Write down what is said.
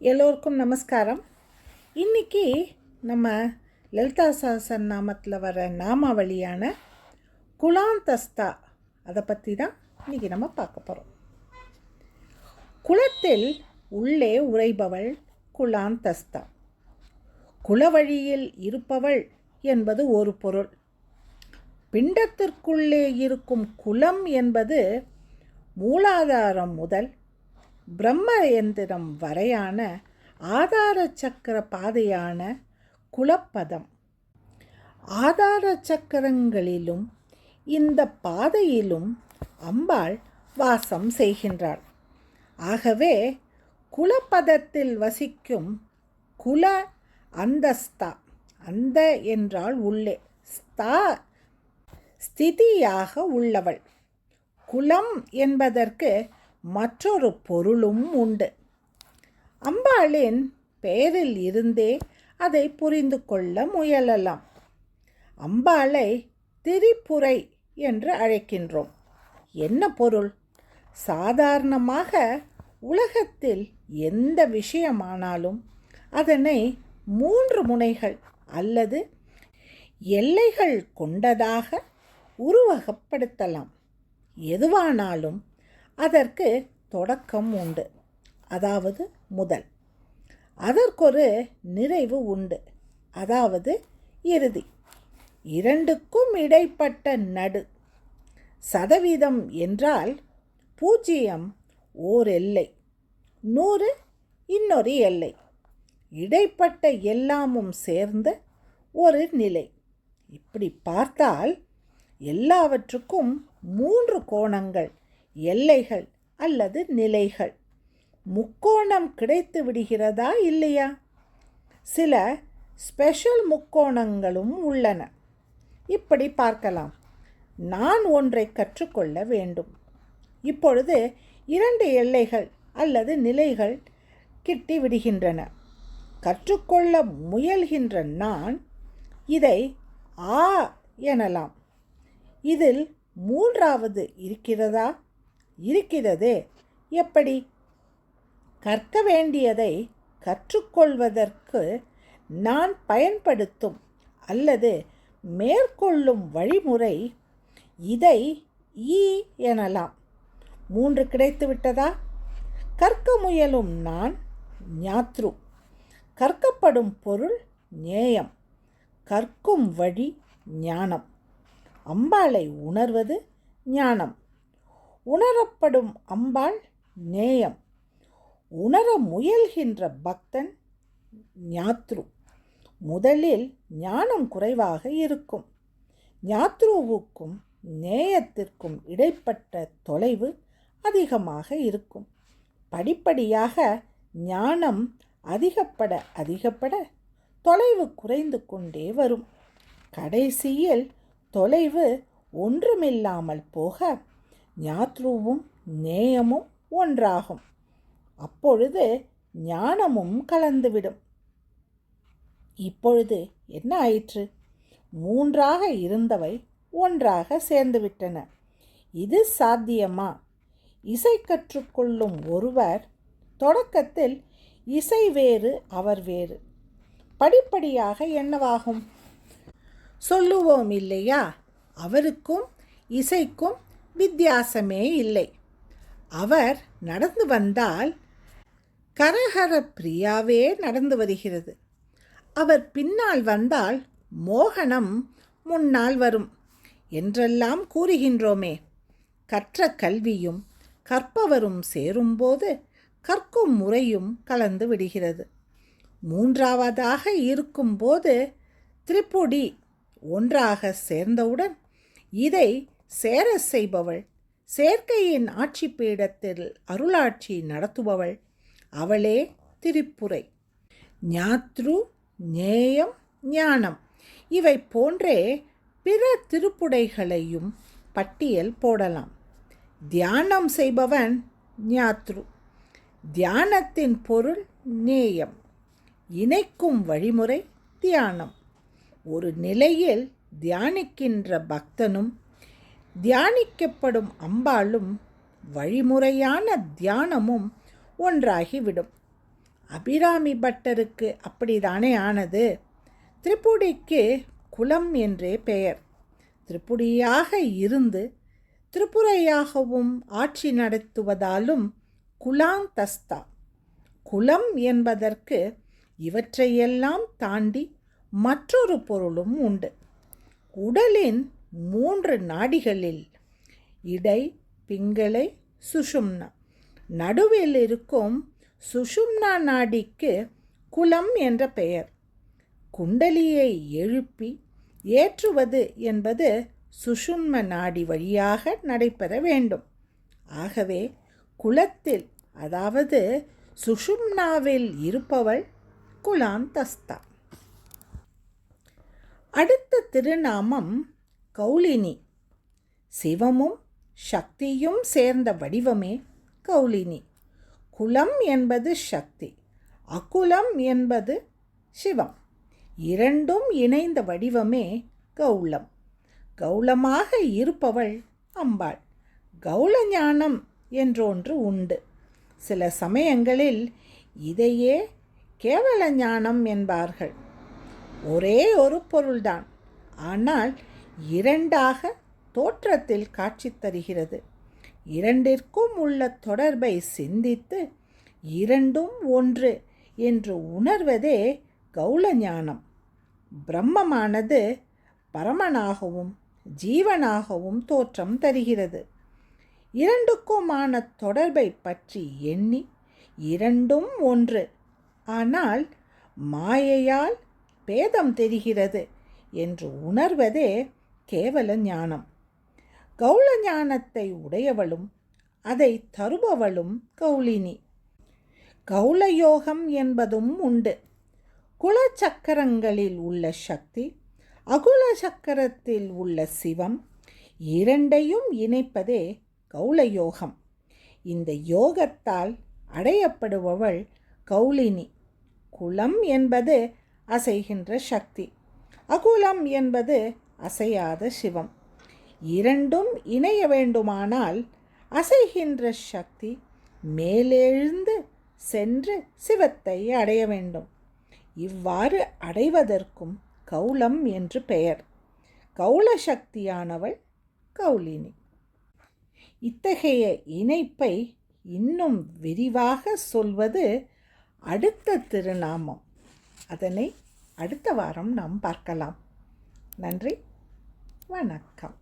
எல்லோருக்கும் நமஸ்காரம். இன்னைக்கு நம்ம லலிதா சாசன் நாமத்தில் வர நாமாவளியான குலாந்தஸ்தா அதை பற்றி தான் இன்னைக்கு நம்ம பார்க்க போகிறோம் குளத்தில் உள்ளே உறைபவள் குலாந்தஸ்தா. குலவழியில் இருப்பவள் என்பது ஒரு பொருள். பிண்டத்திற்குள்ளே இருக்கும் குலம் என்பது மூலாதாரம் முதல் பிரம்ம எந்திரம் வரையான ஆதார சக்கர பாதையான குலப்பதம். ஆதார சக்கரங்களிலும் இந்த பாதையிலும் அம்பாள் வாசம் செய்கின்றாள். ஆகவே குலப்பதத்தில் வசிக்கும் குல அந்தஸ்தா அந்த என்றால் உள்ளே ஸ்தா ஸ்திதியாக உள்ளவள். குலம் என்பதற்கு மற்றொரு பொருளும் உண்டு. அம்பாளின் பெயரில் இருந்தே அதை புரிந்து கொள்ள முயலலாம். அம்பாளை திரிபுரை என்று அழைக்கின்றோம். என்ன பொருள்? சாதாரணமாக உலகத்தில் எந்த விஷயமானாலும் அதனை மூன்று முனைகள் அல்லது எல்லைகள் கொண்டதாக உருவகப்படுத்தலாம். எதுவானாலும் அதற்கு தொடக்கம் உண்டு. அதாவது முதல். அதற்கொரு நிறைவு உண்டு. அதாவது இறுதி. இரண்டுக்கும் இடைப்பட்ட நடு. சதவீதம் என்றால் பூஜ்ஜியம் ஓர் எல்லை. நூறு இன்னொரு எல்லை. இடைப்பட்ட எல்லாமும் சேர்ந்த ஒரு நிலை. இப்படி பார்த்தால் எல்லாவற்றுக்கும் மூன்று கோணங்கள் எல்லைகள் அல்லது நிலைகள். முக்கோணம் கிடைத்து விடுகிறதா இல்லையா? சில ஸ்பெஷல் முக்கோணங்களும் உள்ளன. இப்படி பார்க்கலாம். நான் ஒன்றை கற்றுக்கொள்ள வேண்டும். இப்பொழுது இரண்டு எல்லைகள் அல்லது நிலைகள் கிட்டி விடுகின்றன. கற்றுக்கொள்ள முயல்கின்ற நான் இதை ஆ எனலாம். இதில் மூன்றாவது இருக்கிறதா? இருக்கிறது. எப்படி? கற்க வேண்டியதை கற்றுக்கொள்வதற்கு நான் பயன்படுத்தும் அல்லது மேற்கொள்ளும் வழிமுறை இதை ஈ எனலாம். மூன்று கிடைத்து விட்டதா? கற்க முயலும் நான் ஞாத்ரு. கற்கப்படும் பொருள் நேயம் கற்கும் வழி ஞானம். அம்பாளை உணர்வது ஞானம். உணரப்படும் அம்பாள் நேயம். உணர முயல்கின்ற பக்தன் ஞாத்ரு. முதலில் ஞானம் குறைவாக இருக்கும். ஞாத்ருவுக்கும் நேயத்திற்கும் இடைப்பட்ட தொலைவு அதிகமாக இருக்கும். படிப்படியாக ஞானம் அதிகப்பட அதிகப்பட தொலைவு குறைந்து கொண்டே வரும். கடைசியில் தொலைவு ஒன்றுமில்லாமல் போக ஞாத்ருவும் நேயமும் ஒன்றாகும். அப்பொழுது ஞானமும் கலந்துவிடும். இப்பொழுது என்ன ஆயிற்று? மூன்றாக இருந்தவை ஒன்றாக சேர்ந்துவிட்டன. இது சாத்தியமா? இசை கற்றுக்கொள்ளும் ஒருவர் தொடக்கத்தில் இசை வேறு அவர் வேறு. படிப்படியாக என்னவாகும்? சொல்லுவோம் இல்லையா? அவருக்கும் இசைக்கும் வித்தியாசமே இல்லை. அவர் நடந்து வந்தால் கரஹர பிரியாவே நடந்து வருகிறது. அவர் பின்னால் வந்தால் மோகனம் முன்னால் வரும் என்றெல்லாம் கூறுகின்றோமே. கற்ற கல்வியும் கற்பவரும் சேரும்போது கற்கும் முறையும் கலந்து விடுகிறது. மூன்றாவதாக இருக்கும்போது திரிபுடி ஒன்றாக சேர்ந்தவுடன் இதை சேர செய்பவள். சேர்க்கையின் ஆட்சி பீடத்தில் அருளாட்சி நடத்துபவள். அவளே திரிப்புரை ஞாத்ரு நேயம் ஞானம். இவை போன்றே பிற திருப்புடைகளையும் பட்டியல் போடலாம். தியானம் செய்பவன் ஞாத்ரு. தியானத்தின் பொருள் நேயம் இணைக்கும் வழிமுறை தியானம். ஒரு நிலையில் தியானிக்கின்ற பக்தனும் தியானிக்கப்படும் அம்பாளும் வழிமுறையான தியானமும் ஒன்றாகிவிடும். அபிராமி பட்டருக்கு அப்படிதானே ஆனது? திரிபுடிக்கு குலம் என்றே பெயர். திரிபுடியாக இருந்து திரிபுரையாகவும் ஆட்சி நடத்துவதாலும் குலாந்தஸ்தா. குலம் என்பதற்கு இவற்றையெல்லாம் தாண்டி மற்றொரு பொருளும் உண்டு. உடலின் மூன்று நாடிகளில் இடை பிங்களை சுஷும்னா. நடுவில் இருக்கும் சுஷும்னா நாடிக்கு குலம் என்ற பெயர். குண்டலியை எழுப்பி ஏற்றுவது என்பது சுஷும்ன நாடி வழியாக நடைபெற வேண்டும். ஆகவே குலத்தில் அதாவது சுஷும்னாவில் இருப்பவள் குலாந்தஸ்தா. அடுத்த திருநாமம் கௌலினி. சிவமும் சக்தியும் சேர்ந்த வடிவமே கௌலினி. குலம் என்பது சக்தி அகுலம் என்பது சிவம். இரண்டும் இணைந்த வடிவமே கௌளம் கௌளமாக இருப்பவள் அம்பாள். கௌள ஞானம் என்றொன்று உண்டு. சில சமயங்களில் இதையே கேவல ஞானம் என்பார்கள். ஒரே ஒரு பொருள்தான். ஆனால் இரண்டாக தோற்றத்தில் காட்சி தருகிறது. இரண்டிற்கும் உள்ள தொடர்பை சிந்தித்து இரண்டும் ஒன்று என்று உணர்வதே கௌள ஞானம் பிரம்மமானது பரமனாகவும் ஜீவனாகவும் தோற்றம் தருகிறது. இரண்டுக்குமான தொடர்பை பற்றி எண்ணி இரண்டும் ஒன்று. ஆனால் மாயையால் பேதம் தெரிகிறது என்று உணர்வதே கேவல ஞானம். கௌள ஞானத்தை உடையவளும் அதை தருபவளும் கௌளினி கௌளயோகம் என்பதும் உண்டு. குலச்சக்கரங்களில் உள்ள சக்தி அகுல சக்கரத்தில் உள்ள சிவம் இரண்டையும் இணைப்பதே கௌளயோகம் இந்த யோகத்தால் அடையப்படுபவள் கௌளினி குலம் என்பது அசைகின்ற சக்தி அகுலம் என்பது அசையாத சிவம். இரண்டும் இணைய வேண்டுமானால் அசைகின்ற சக்தி மேலெழுந்து சென்று சிவத்தை அடைய வேண்டும். இவ்வாறு அடைவதற்கும் கௌலம் என்று பெயர். கௌல சக்தியானவள் கௌலினி. இத்தகைய இணைப்பை இன்னும் விரிவாக சொல்வது அடுத்த திருநாமம். அதனை அடுத்த வாரம் நாம் பார்க்கலாம். நன்றி. வணக்கம்